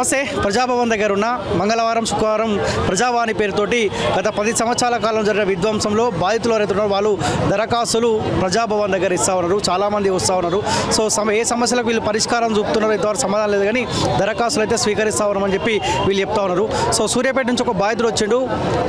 నమస్తే. ప్రజాభవన్ దగ్గర ఉన్న మంగళవారం శుక్రవారం ప్రజావాణి పేరుతోటి గత పది సంవత్సరాల కాలం జరిగిన విధ్వంసంలో బాధితులు ఎవరైతే వాళ్ళు దరఖాస్తులు ప్రజాభవన్ దగ్గర ఇస్తా ఉన్నారు. చాలామంది వస్తూ ఉన్నారు. సో సమ ఏ సమస్యలకు వీళ్ళు పరిష్కారం చూపుతున్నారో ఇంతవరకు సమాధానం లేదు కానీ దరఖాస్తులు అయితే స్వీకరిస్తూ ఉన్నామని చెప్పి వీళ్ళు చెప్తా ఉన్నారు. సో సూర్యాపేట నుంచి ఒక బాధితుడు వచ్చిండు.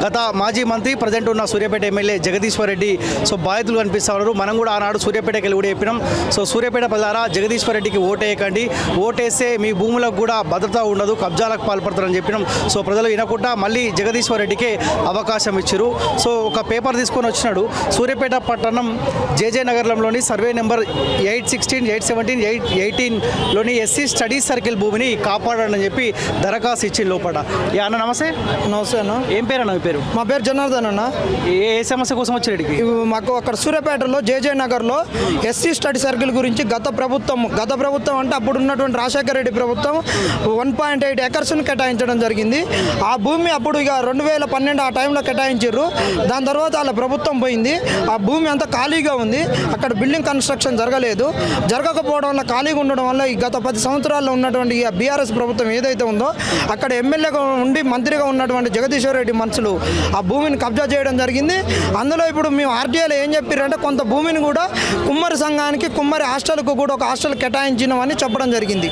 గత మాజీ మంత్రి ప్రజెంట్ ఉన్న సూర్యాపేట ఎమ్మెల్యే జగదీశ్వర్ రెడ్డి. సో బాధితులు కనిపిస్తూ ఉన్నారు. మనం కూడా ఆనాడు సూర్యాపేటకి వెళ్ళి కూడా చెప్పినాం. సో సూర్యాపేట ప్రజలారా జగదీశ్వర్ రెడ్డికి ఓటేయకండి ఓటేస్తే మీ భూములకు కూడా భద్రత ఉండదు కబ్జాలకు పాల్పడతారని చెప్పినాం. సో ప్రజలు వినకుండా మళ్ళీ జగదీశ్వర్ రెడ్డికే అవకాశం ఇచ్చారు. సో ఒక పేపర్ తీసుకొని వచ్చినాడు. సూర్యాపేట పట్టణం జేజే నగరంలోని survey number eight sixteen eight seventeen eight ఎయిటీన్లోని SC studies circle భూమిని కాపాడని చెప్పి దరఖాస్తు ఇచ్చి లోపల. యా అన్న నమస్తే. నమస్తే అన్న. ఏం పేరు అన్న మీ పేరు? మా పేరు జనార్దన్ అన్న. ఏ ఏ సమస్య కోసం ఇవి మాకు అక్కడ సూర్యాపేటలో జేజే నగర్లో ఎస్సీ స్టడీ సర్కిల్ గురించి గత ప్రభుత్వం గత ప్రభుత్వం అంటే అప్పుడు ఉన్నటువంటి రాజశేఖర రెడ్డి ప్రభుత్వం వన్ పాయింట్ ఎయిట్ ఎకర్స్ని కేటాయించడం జరిగింది. ఆ భూమి అప్పుడు ఇక రెండు వేల పన్నెండు ఆ టైంలో కేటాయించారు. దాని తర్వాత వాళ్ళ ప్రభుత్వం పోయింది. ఆ భూమి అంతా ఖాళీగా ఉంది. అక్కడ బిల్డింగ్ కన్స్ట్రక్షన్ జరగలేదు. జరగకపోవడం వల్ల ఖాళీగా ఉండడం వల్ల ఈ గత పది సంవత్సరాల్లో ఉన్నటువంటి ఈ బీఆర్ఎస్ ప్రభుత్వం ఏదైతే ఉందో అక్కడ ఎమ్మెల్యేగా ఉండి మంత్రిగా ఉన్నటువంటి జగదీశ్వర్ రెడ్డి మనుషులు ఆ భూమిని కబ్జా చేయడం జరిగింది. అందులో ఇప్పుడు మేము ఆర్టీఐలో ఏం చెప్పారంటే కొంత భూమిని కూడా కుమ్మరి సంఘానికి కుమ్మరి హాస్టల్కు కూడా ఒక హాస్టల్ కేటాయించినామని చెప్పడం జరిగింది.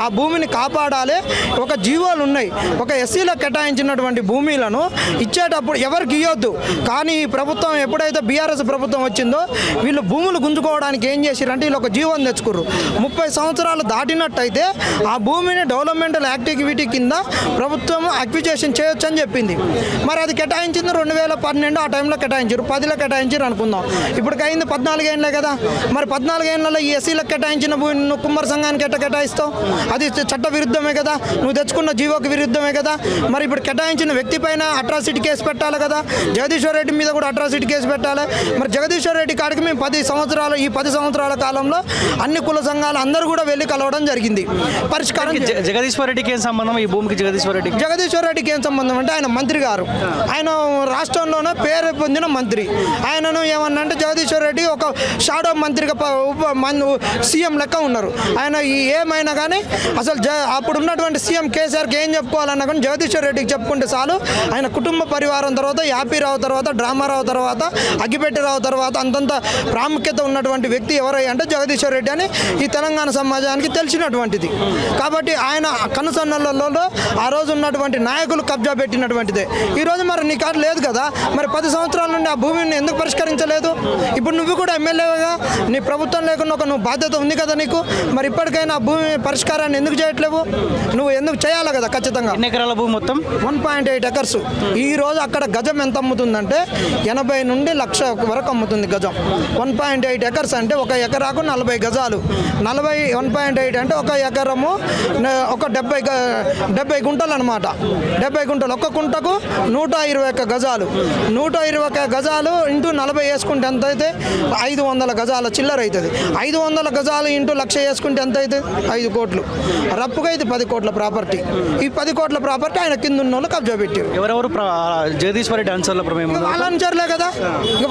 ఆ భూమిని కాపాడాలి. ఒక జీవోలు ఉన్నాయి. ఒక ఎస్సీలో కేటాయించినటువంటి భూమిలను ఇచ్చేటప్పుడు ఎవరికి ఇవ్వద్దు కానీ ఈ ప్రభుత్వం ఎప్పుడైతే బీఆర్ఎస్ ప్రభుత్వం వచ్చిందో వీళ్ళు భూములు గుంజుకోవడానికి ఏం చేసిరంటే వీళ్ళు ఒక జీవోని తెచ్చుకుర్రు. ముప్పై సంవత్సరాలు దాటినట్టయితే ఆ భూమిని డెవలప్మెంటల్ యాక్టివిటీ కింద ప్రభుత్వం అక్విజేషన్ చేయొచ్చు అని చెప్పింది. మరి అది కేటాయించింది రెండు వేల పన్నెండు ఆ టైంలో కేటాయించారు పదిలో కేటాయించారు అనుకుందాం. ఇప్పటికి అయింది పద్నాలుగేళ్ళే కదా. మరి పద్నాలుగేళ్ళలో ఈ ఎస్సీలకు కేటాయించిన భూమిని కుమ్మర సంఘానికి ఎట్ట కేటాయిస్తావు? అది చట్ట విరుద్ధమే కదా. నువ్వు తెచ్చుకున్న జీవోకి విరుద్ధమే కదా? మరి ఇప్పుడు కేటాయించిన వ్యక్తి పైన అట్రాసిటీ కేసు పెట్టాలి కదా? జగదీశ్వర్ రెడ్డి మీద కూడా అట్రాసిటీ కేసు పెట్టాలి. మరి జగదీశ్వర్ రెడ్డి కాడికి మేము పది సంవత్సరాలు ఈ పది సంవత్సరాల కాలంలో అన్ని కుల సంఘాలు అందరూ కూడా వెళ్ళి కలవడం జరిగింది. పరిష్కారం జగదీశ్వర్ రెడ్డికి ఏం సంబంధం? ఈ భూమికి జగదీశ్వర్ రెడ్డికి? జగదీశ్వర్ రెడ్డికి ఏం సంబంధం అంటే ఆయన మంత్రి గారు. ఆయన రాష్ట్రంలోనే పేరు పొందిన మంత్రి. ఆయనను ఏమన్నా అంటే జగదీశ్వర్ రెడ్డి ఒక షాడో మంత్రిగా సీఎం లెక్క ఉన్నారు. ఆయన ఏమైనా కానీ అసలు అప్పుడు ఉన్నటువంటి సీఎం కేసీఆర్కి ఏం చెప్పుకోవాలన్నా కానీ జగదీశ్వర్ రెడ్డికి చెప్పుకుంటే చాలు. ఆయన కుటుంబ పరివారం తర్వాత యాపీరావు తర్వాత డ్రామారావు తర్వాత అగ్గిపెట్టిరావు తర్వాత అంతంత ప్రాముఖ్యత ఉన్నటువంటి వ్యక్తి ఎవరై అంటే జగదీశ్వర్ రెడ్డి అని ఈ తెలంగాణ సమాజానికి తెలిసినటువంటిది. కాబట్టి ఆయన కనుసన్నలలో ఆ రోజు ఉన్నటువంటి నాయకులు కబ్జా పెట్టినటువంటిదే. ఈ రోజు మరి నీ కాడ లేదు కదా? మరి పది సంవత్సరాల నుండి ఆ భూమిని ఎందుకు పరిష్కరించలేదు? ఇప్పుడు నువ్వు కూడా ఎమ్మెల్యేగా నీ ప్రభుత్వం లేకుండా ఒక నువ్వు బాధ్యత ఉంది కదా నీకు? మరి ఇప్పటికైనా ఆ భూమి పరిష్కారాన్ని ఎందుకు చేయట్లేవు? నువ్వు ఎందుకు చేయాలి కదా ఖచ్చితంగా? ఎన్ని ఎకరాల భూమి మొత్తం? వన్ పాయింట్ ఎయిట్ ఎకర్స్ ఈ రోజు అక్కడ గజం ఎంత అమ్ముతుందంటే ఎనభై నుండి లక్ష వరకు అమ్ముతుంది గజం. వన్ పాయింట్ ఎయిట్ ఎకర్స్ అంటే ఒక ఎకరాకు నలభై గజాలు. నలభై వన్ పాయింట్ ఎయిట్ అంటే ఒక ఎకరము ఒక డెబ్బై గ- డెబ్బై గుంటలు అనమాట డెబ్బై గుంటలు. ఒక్క గుంటకు నూట ఇరవై ఒక్క గజాలు. నూట ఇరవై ఒక్క గజాలు ఇంటూ నలభై వేసుకుంటే ఎంత అయితే? ఐదు వందల గజాల చిల్లర అవుతుంది ఐదు వందల గజాలు ఇంటూ లక్ష వేసుకుంటే ఎంత అవుతుంది ఐదు కోట్లు. రప్పుగా ఇది పది కోట్ల. ప్రాపర్టీ. ఈ పది కోట్ల ప్రాపర్టీ ఆయన కింద ఉన్న వాళ్ళు కబ్జా పెట్టారు ఎవరెవరు జగదీశ్వర్ ప్రమేయం ఉందా? వాళ్ళ అంచర్లే కదా.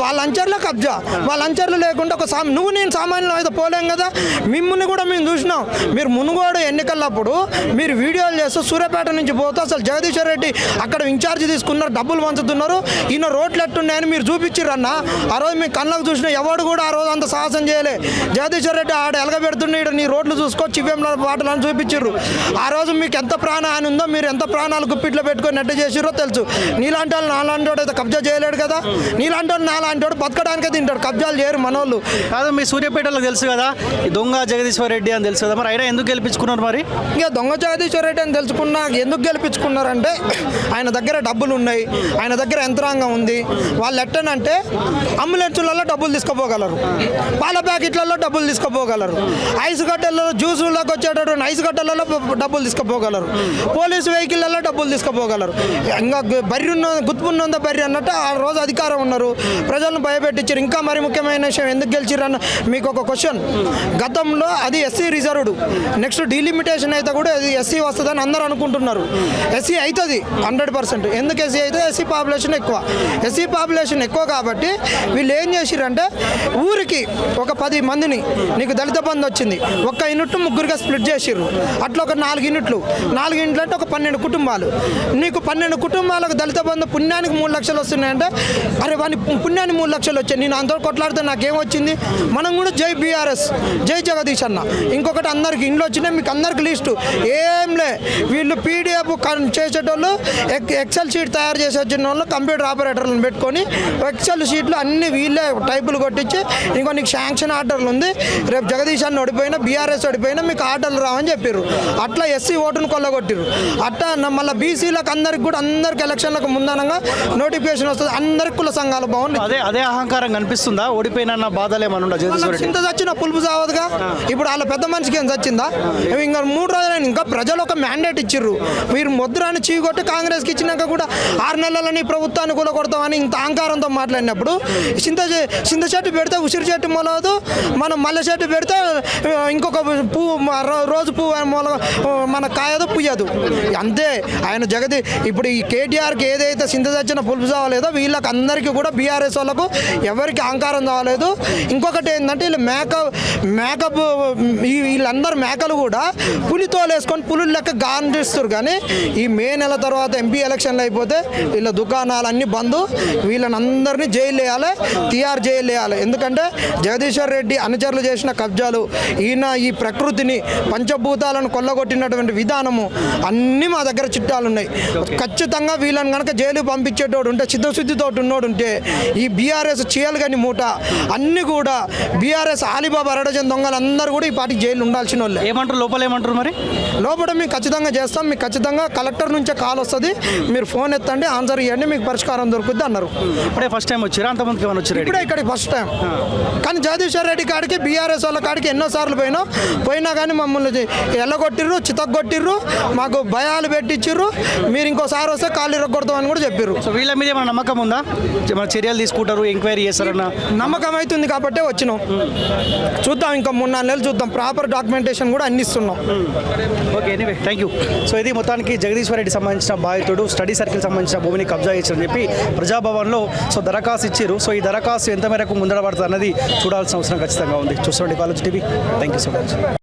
వాళ్ళ అంచర్లే కబ్జా. వాళ్ళ అంచర్లు లేకుండా ఒక సా నువ్వు నేను సామాన్యులు అయితే పోలేం కదా? మిమ్మల్ని కూడా మేము చూసినాం. మీరు మునుగోడు ఎన్నికలప్పుడు మీరు వీడియోలు చేస్తూ సూర్యాపేట నుంచి పోతే అసలు జగదీశ్వర్ రెడ్డి అక్కడ ఇన్ఛార్జ్ తీసుకున్నారు డబ్బులు పంచుతున్నారు. ఈయన రోడ్లు ఎట్టున్నాయని మీరు చూపించిర్రన్న ఆ రోజు మీ కళ్ళకు చూసిన ఎవడు కూడా ఆ రోజు అంత సాహసం చేయలే. జగదీశ్వర్ రెడ్డి ఆడ ఎలగబెడుతున్నాడు నీ రోడ్లు చూసుకో చివ్యంలో బాటలు అని చూపించారు ఆ రోజు మీకు ఎంత ప్రాణహాని ఉందో మీరు ఎంత ప్రాణాలు గుప్పిట్లో పెట్టుకొని నెట్ట చేసిరో తెలుసు. నీలాంటి వాళ్ళు నాలాంటి వాడు అయితే కబ్జా చేయలేడు కదా. నీలాంటి వాడు నాలాంటి వాడు బతకడానికే తింటాడు. కబ్జాలు చేయరు మనోళ్ళు. కాదు మీ సూర్యాపేటలో తెలుసు కదా ఈ దొంగ జగదీశ్వర్ రెడ్డి అని తెలుసు కదా. మరి అయినా ఎందుకు గెలిపించుకున్నారు మరి? ఇక దొంగ జగదీశ్వర్ రెడ్డి అని తెలుసుకున్నా ఎందుకు గెలిపించుకున్నారంటే ఆయన దగ్గర డబ్బులు ఉన్నాయి. ఆయన దగ్గర యంత్రాంగం ఉంది. వాళ్ళు ఎట్టనంటే అంబులెన్సులలో డబ్బులు తీసుకుపోగలరు. పాల ప్యాకెట్లలో డబ్బులు తీసుకుపోగలరు. ఐస్ గడ్డలలో జ్యూసులకు వచ్చేటటువంటి ఐస్ గడ్డలలో డబ్బులు తీసుకుపోగలరు. పోలీస్ వెహికల్లో డబ్బులు తీసుకుపోగలరు. ఇంకా బర్రి ఉన్న గుర్తున్నంత బర్రి అన్నట్టు ఆ రోజు అధికారం ఉన్నారు. ప్రజలను భయపెట్టించారు. ఇంకా మరి ముఖ్యమైన విషయం ఎందుకు గెలిచిరన్న మీకు ఒక క్వశ్చన్ గతంలో అది ఎస్సీ రిజర్వ్డ్. నెక్స్ట్ డీలిమిటేషన్ అయితే కూడా అది ఎస్సీ వస్తుందని అందరూ అనుకుంటున్నారు. ఎస్సీ అవుతుంది హండ్రెడ్ పర్సెంట్. ఎందుకు ఎస్సీ అయితే? ఎస్సీ పాపులేషన్ ఎక్కువ. ఎస్సీ పాపులేషన్ ఎక్కువ కాబట్టి వీళ్ళు ఏం చేసిరంటే ఊరికి ఒక పది మందిని నీకు దళిత బంధు వచ్చింది. ఒక్క యూనిట్ ముగ్గురుగా స్ప్లిట్ చేసిర్రు. అట్లా ఒక నాలుగు యూనిట్లు నాలుగు యూనిట్లు అంటే ఒక పన్నెండు కుటుంబాలు. నీకు పన్నెండు కుటుంబాలకు దళిత బంధు పుణ్యానికి మూడు లక్షలు వస్తున్నాయంటే అరే వాని పుణ్యానికి మూడు లక్షలు వచ్చాయి. నేను అందరూ కొట్లాడితే నాకేం వచ్చింది మనం కూడా జై బీఆర్ఎస్ జై జగదీష్ అన్న. ఇంకొకటి అందరికి ఇంట్లో వచ్చినాయి మీకు అందరికి లిస్టు. ఏం లే వీళ్ళు పీడిఎఫ్ చేసేటోళ్ళు ఎక్సెల్ షీట్ తయారు చేసే వచ్చిన వాళ్ళు కంప్యూటర్ ఆపరేటర్లను పెట్టుకొని ఎక్సెల్ షీట్లు అన్ని వీళ్ళే టైపులు కొట్టించి ఇంకో నీకు శాంక్షన్ ఆర్డర్లు ఉంది. రేపు జగదీష్ అన్న ఓడిపోయినా బీఆర్ఎస్ ఓడిపోయినా మీకు ఆర్డర్లు రావని చెప్పారు అట్లా ఎస్ ఎస్సీ ఓటును కొల్లగొట్టిరు అట్లా న- మళ్ళీ బీసీలకు అందరికి కూడా అందరికి ఎలక్షన్లకు ముందనంగా నోటిఫికేషన్ వస్తుంది. అందరికి కుల సంఘాలు బాగుంది అదే అదే అహంకారం కనిపిస్తుందా? ఓడిపోయిన బాధలు ఏమన్నా ఉందా జగదీశ్వర రెడ్డి? ఇంత చచ్చిన పులుపు చావదుగా. ఇప్పుడు వాళ్ళ పెద్ద మనిషికి ఏం చచ్చిందా? ఇంకా మూడు రోజులైన ఇంకా ప్రజలు ఒక మ్యాండేట్ ఇచ్చిర్రు. మీరు ముద్రాన్ని చీకొట్టి కాంగ్రెస్కి ఇచ్చినాక కూడా ఆరు నెలలని ప్రభుత్వాన్ని కూడా కొడతామని ఇంత అహంకారంతో మాట్లాడినప్పుడు చింత చింత చెట్టు పెడితే ఉసిరి చెట్టు మొలవదు. మనం మల్లె చెట్టు పెడితే ఇంకొక పువ్వు రోజు పువ్వు మొల మన కాయదు పుయ్యదు. అంతే. ఆయన జగతి ఇప్పుడు ఈ కేటీఆర్కి ఏదైతే చింత తెచ్చిన పులుపు చావలేదో వీళ్ళకి అందరికీ కూడా బీఆర్ఎస్ వాళ్ళకు ఎవరికి అహంకారం చావలేదు. ఇంకొకటి ఏంటంటే వీళ్ళు మేకప్ మేకప్ వీళ్ళందరూ మేకలు కూడా పులి తోలేసుకొని పులులు లెక్క గాంధిస్తారు కానీ ఈ మే నెల తర్వాత ఎంపీ ఎలక్షన్లు అయిపోతే వీళ్ళ దుకాణాలన్నీ బంద్. వీళ్ళని అందరినీ జైలు వేయాలి టీఆర్ జైలు వేయాలి. ఎందుకంటే జగదీశ్వర్ రెడ్డి అనుచరులు చేసిన కబ్జాలు ఈయన ఈ ప్రకృతిని పంచభూతాలను కొల్లగొట్టినటువంటి విధానము అన్నీ మా దగ్గర చిట్టాలు ఉన్నాయి ఖచ్చితంగా వీళ్ళని కనుక జైలు పంపించేటోడు ఉంటే చిత్తశుద్ధితో ఉన్నోడు ఉంటే ఈ బీఆర్ఎస్ చీయలు కానీ మూట అన్ని కూడా బీఆర్ఎస్ ఆలిబాబా అరడజన్ దొంగలు అందరూ కూడా ఈ పార్టీ జైలు ఉండాల్సిన వాళ్ళే. ఏమంటారు? లోపల ఏమంటారు మరి? లోపల మీకు ఖచ్చితంగా చేస్తాం. మీకు ఖచ్చితంగా కలెక్టర్ నుంచే కాల్ వస్తుంది. మీరు ఫోన్ ఎత్తండి ఆన్సర్ ఇవ్వండి మీకు పరిష్కారం దొరుకుద్ది అన్నారు. ఇప్పుడే ఫస్ట్ టైం వచ్చారా? అంతమందికి ఏమైనా వచ్చారు? ఇప్పుడే ఇక్కడికి ఫస్ట్ టైం కానీ జగదీశ్వర్ రెడ్డి కాడికి బీఆర్ఎస్ వాళ్ళ కాడికి ఎన్నో సార్లు పోయినాం పోయినా కానీ మమ్మల్ని ఎల్లగొట్టిర్రు చితగొట్టిర్రు మాకు భయాలు పెట్టించిర్రు మీరు ఇంకోసారి వస్తే కాళ్ళు ఇరగొడతామని కూడా చెప్పారు సో వీళ్ళ మీద ఏమైనా నమ్మకం ఉందా? ఏమైనా చర్యలు తీసుకుంటారు ఎంక్వైరీ చేస్తారన్న? నమ్మకం అవుతుంది కాబట్టి వచ్చినాం. చూద్దాం ఇంకా మూడు నాలుగు నెలలు చూద్దాం. ప్రాపర్ డాక్యుమెంటేషన్ కూడా అన్ని ఇస్తున్నాం. Okay anyway thank you so ఇది మొత్తానికి జగదీశ్వర్ రెడ్డి సంబంధించిన బాధితుడు స్టడీ సర్కిల్ సంబంధించిన భూమిని కబ్జా చేశారని చెప్పి ప్రజాభవన్లో సో దరఖాస్తు ఇచ్చారు సో ఈ దరఖాస్తు ఎంత మేరకు ముందర పడుతుంది అన్నది చూడాల్సిన అవసరం ఖచ్చితంగా ఉంది. చూసుకోండి college TV. Thank you so much